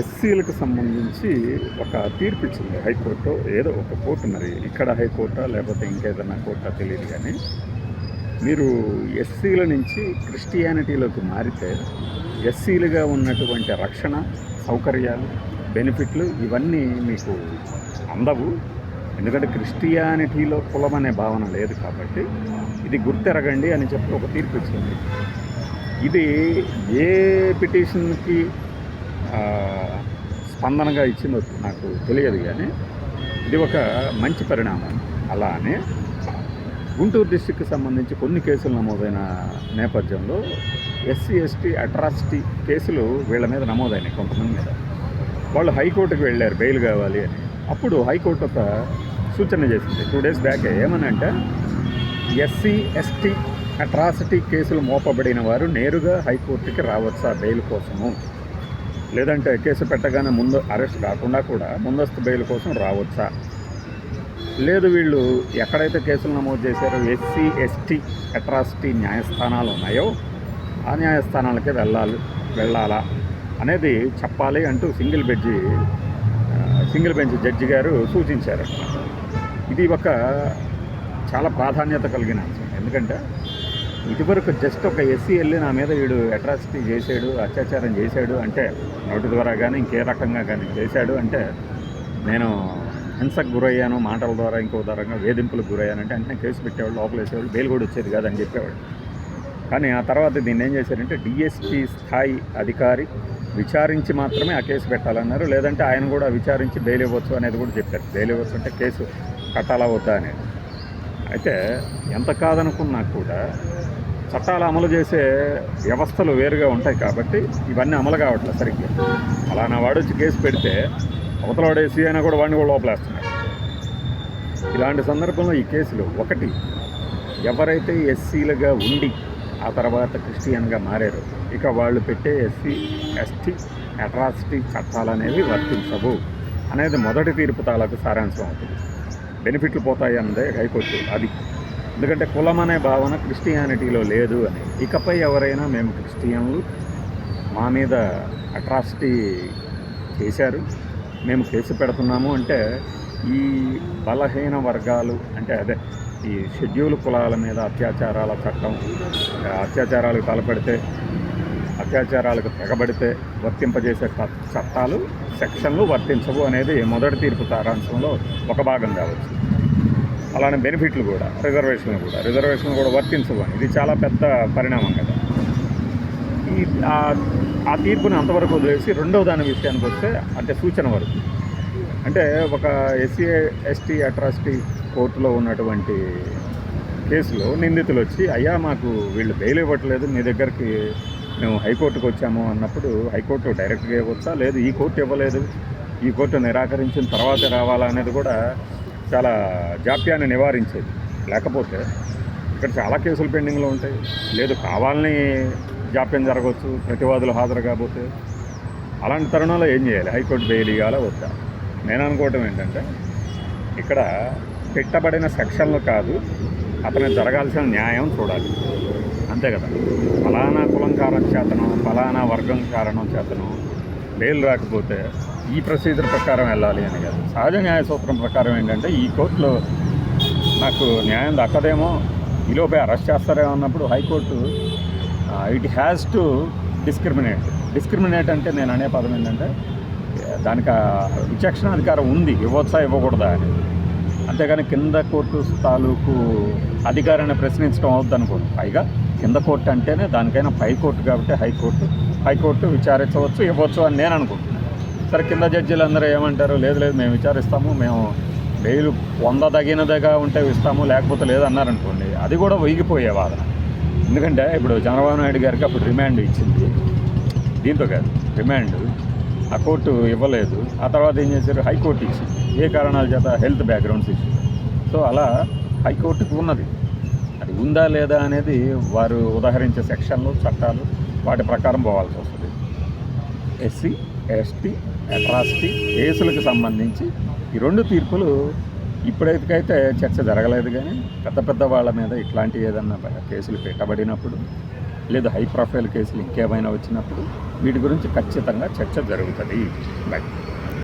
ఎస్సీలకు సంబంధించి ఒక తీర్పు ఇచ్చింది హైకోర్టు ఏదో ఒక కోర్టు మరి. ఇక్కడ హైకోర్టా లేకపోతే ఇంకేదైనా కోర్టా తెలియదు కానీ. మీరు ఎస్సీల నుంచి క్రిస్టియానిటీలోకి మారితే ఎస్సీలుగా ఉన్నటువంటి రక్షణ సౌకర్యాలు బెనిఫిట్లు ఇవన్నీ మీకు అందవు. ఎందుకంటే క్రిస్టియానిటీలో కులం అనే భావన లేదు కాబట్టి ఇది గుర్తెరగండి అని చెప్పి ఒక తీర్పు ఇచ్చింది ఇది ఏ పిటిషన్కి స్పందనగా ఇచ్చిందో నాకు తెలియదు కానీ ఇది ఒక మంచి పరిణామం. అలా అని గుంటూరు డిస్టిక్కి సంబంధించి కొన్ని కేసులు నమోదైన నేపథ్యంలో ఎస్సీ ఎస్టీ అట్రాసిటీ కేసులు వీళ్ళ మీద నమోదైనాయి కొంతమంది మీద. వాళ్ళు హైకోర్టుకి వెళ్ళారు బెయిల్ కావాలి అని. అప్పుడు హైకోర్టు ఒక సూచన చేసింది. టూ డేస్ బ్యాక్ ఏమని అంటే ఎస్సీ ఎస్టీ అట్రాసిటీ కేసులు మోపబడిన వారు నేరుగా హైకోర్టుకి రావచ్చా బెయిల్ కోసము? లేదంటే కేసు పెట్టగానే ముందు అరెస్ట్ కాకుండా కూడా ముందస్తు బెయిల్ కోసం రావచ్చా? లేదు వీళ్ళు ఎక్కడైతే కేసులు నమోదు చేశారో ఎస్సీ ఎస్టీ అట్రాసిటీ న్యాయస్థానాలు ఉన్నాయో ఆ న్యాయస్థానాలకే వెళ్ళాలి వెళ్ళాలా అనేది చెప్పాలి అంటూ సింగిల్ బెడ్జి సింగిల్ బెంచ్ జడ్జి గారు సూచించారు ఇది ఒక చాలా ప్రాధాన్యత కలిగిన అంశం. ఎందుకంటే ఇదివరకు జస్ట్ ఒక ఎస్సీ వెళ్ళి నా మీద వీడు అట్రాసిటీ చేశాడు అత్యాచారం చేశాడు అంటే నోటి ద్వారా కానీ ఇంకే రకంగా కానీ చేశాడు అంటే నేను హింసకు గురయ్యాను మాటల ద్వారా ఇంకో దరంగా వేధింపులకు గురయ్యానంటే అంటే కేసు పెట్టేవాళ్ళు లోపల వేసేవాళ్ళు బెయిల్ కూడా వచ్చేది కాదని చెప్పేవాడు కానీ ఆ తర్వాత దీన్ని ఏం చేశారంటే డిఎస్పీ స్థాయి అధికారి విచారించి మాత్రమే ఆ కేసు పెట్టాలన్నారు. లేదంటే ఆయన కూడా విచారించి బెయిల్ ఇవ్వచ్చు అనేది కూడా చెప్పారు. బెయిల్ ఇవ్వచ్చు అంటే కేసు కట్టాలా వద్దా అనేది. అయితే ఎంత కాదనుకున్నా కూడా చట్టాలు అమలు చేసే వ్యవస్థలు వేరుగా ఉంటాయి కాబట్టి ఇవన్నీ అమలు కావట్లేదు సరిగ్గా. అలానా వాడు వచ్చి కేసు పెడితే అవతలవాడు ఏసీ అయినా కూడా వాడిని కూడా లోపలేస్తున్నాడు. ఇలాంటి సందర్భంలో ఈ కేసులు ఒకటి ఎవరైతే ఎస్సీలుగా ఉండి ఆ తర్వాత క్రిస్టియన్గా మారారో ఇక వాళ్ళు పెట్టే ఎస్సీ ఎస్టీ అట్రాసిటీ చట్టాలు అనేవి వర్తించవు. అనేది మొదటి తీర్పు తాలకు సారాంశం అవుతుంది. బెనిఫిట్లు పోతాయి అన్నదే హైకోర్టు అది. ఎందుకంటే కులం అనే భావన క్రిస్టియానిటీలో లేదు అని. ఇకపై ఎవరైనా మేము క్రిస్టియన్లు మా మీద అట్రాసిటీ చేశారు మేము కేసు పెడుతున్నాము అంటే ఈ బలహీన వర్గాలు అంటే అదే ఈ షెడ్యూల్ కులాల మీద అత్యాచారాల చట్టం అత్యాచారాలు తలపెడితే అత్యాచారాలకు తెగబడితే వర్తింపజేసే చట్టాలు సెక్షన్లు వర్తించవు అనేది మొదటి తీర్పు సారాంశంలో ఒక భాగం కావచ్చు. అలానే బెనిఫిట్లు కూడా రిజర్వేషన్లు కూడా రిజర్వేషన్లు కూడా వర్తించవు అని. ఇది చాలా పెద్ద పరిణామం కదా. ఈ ఆ- ఆ తీర్పుని అంతవరకు వదిలేసి రెండవ దాని విషయానికి వస్తే అంటే సూచన వరకు. అంటే ఒక ఎస్సీ ఎస్టీ అట్రాసిటీ కోర్టులో ఉన్నటువంటి కేసులో నిందితులు వచ్చి అయ్యా మాకు వీళ్ళు బెయిల్ ఇవ్వట్లేదు మీ దగ్గరికి మేము హైకోర్టుకు వచ్చాము అన్నప్పుడు హైకోర్టు డైరెక్ట్గా ఇవ్వచ్చా? లేదు ఈ కోర్టు ఇవ్వలేదు. ఈ కోర్టు నిరాకరించిన తర్వాతే రావాలా అనేది కూడా చాలా జాప్యాన్ని నివారించేది. లేకపోతే ఇక్కడ చాలా కేసులు పెండింగ్లో ఉంటాయి. లేదు కావాలని జాప్యం జరగవచ్చు ప్రతివాదులు హాజరు కాబోతే. అలాంటి తరుణంలో ఏం చేయాలి? హైకోర్టు బెయిల్ ఇవ్వాలా వద్దా? నేను అనుకోవటం ఏంటంటే ఇక్కడ పెట్టబడిన సెక్షన్లు కాదు అతను జరగాల్సిన న్యాయం చూడాలి. అంతే కదా. ఫలానా కులం కారణం చేతను ఫలానా వర్గం కారణం చేతనం బెయిల్ రాకపోతే ఈ ప్రొసీజర్ ప్రకారం వెళ్ళాలి అని కాదు. సహజ న్యాయ సూత్రం ప్రకారం ఏంటంటే ఈ కోర్టులో నాకు న్యాయం దక్కదేమో ఈలోపే అరెస్ట్ చేస్తారేమో అన్నప్పుడు high court it has to discriminate. Discriminate అంటే నేను అనే పదం ఏంటంటే దానికి ఆ విచక్షణ అధికారం ఉంది ఇవ్వచ్చా ఇవ్వకూడదా అని అంతేగాని కింద కోర్టు తాలూకు అధికారాన్ని ప్రశ్నించడం అవుద్ది అనుకోను పైగా కింద కోర్టు అంటేనే దానికైనా పై కోర్టు కాబట్టి హైకోర్టు హైకోర్టు విచారించవచ్చు ఇవ్వచ్చు అని నేను అనుకుంటున్నాను. సరే కింద జడ్జీలు అందరూ ఏమంటారు? లేదు లేదు మేము విచారిస్తాము మేము బెయిల్ పొందదగినదిగా ఉంటే ఇస్తాము లేకపోతే లేదన్నారనుకోండి అది కూడా వెయ్యిపోయే వాదన. ఎందుకంటే ఇప్పుడు చంద్రబాబు నాయుడు గారికి అప్పుడు రిమాండ్ ఇచ్చింది. దీంతో కాదు రిమాండ్ ఆ కోర్టు ఇవ్వలేదు. ఆ తర్వాత ఏం చేశారు? హైకోర్టు ఇచ్చింది. ఏ కారణాల చేత? హెల్త్ బ్యాక్గ్రౌండ్స్ ఇచ్చింది సో అలా హైకోర్టుకు ఉన్నది. అది ఉందా లేదా అనేది వారు ఉదాహరించే సెక్షన్లు చట్టాలు వాటి ప్రకారం పోవాల్సి వస్తుంది. ఎస్సీ ఎస్టీ అట్రాసిటీ కేసులకు సంబంధించి ఈ రెండు తీర్పులు ఇప్పుడైతే చర్చ జరగలేదు కానీ పెద్ద పెద్ద వాళ్ళ మీద ఇట్లాంటి ఏదన్నా కేసులు పెట్టబడినప్పుడు లేదా హై ప్రొఫైల్ కేసులు ఇంకేమైనా వచ్చినప్పుడు వీటి గురించి ఖచ్చితంగా చర్చ జరుగుతుంది. బై.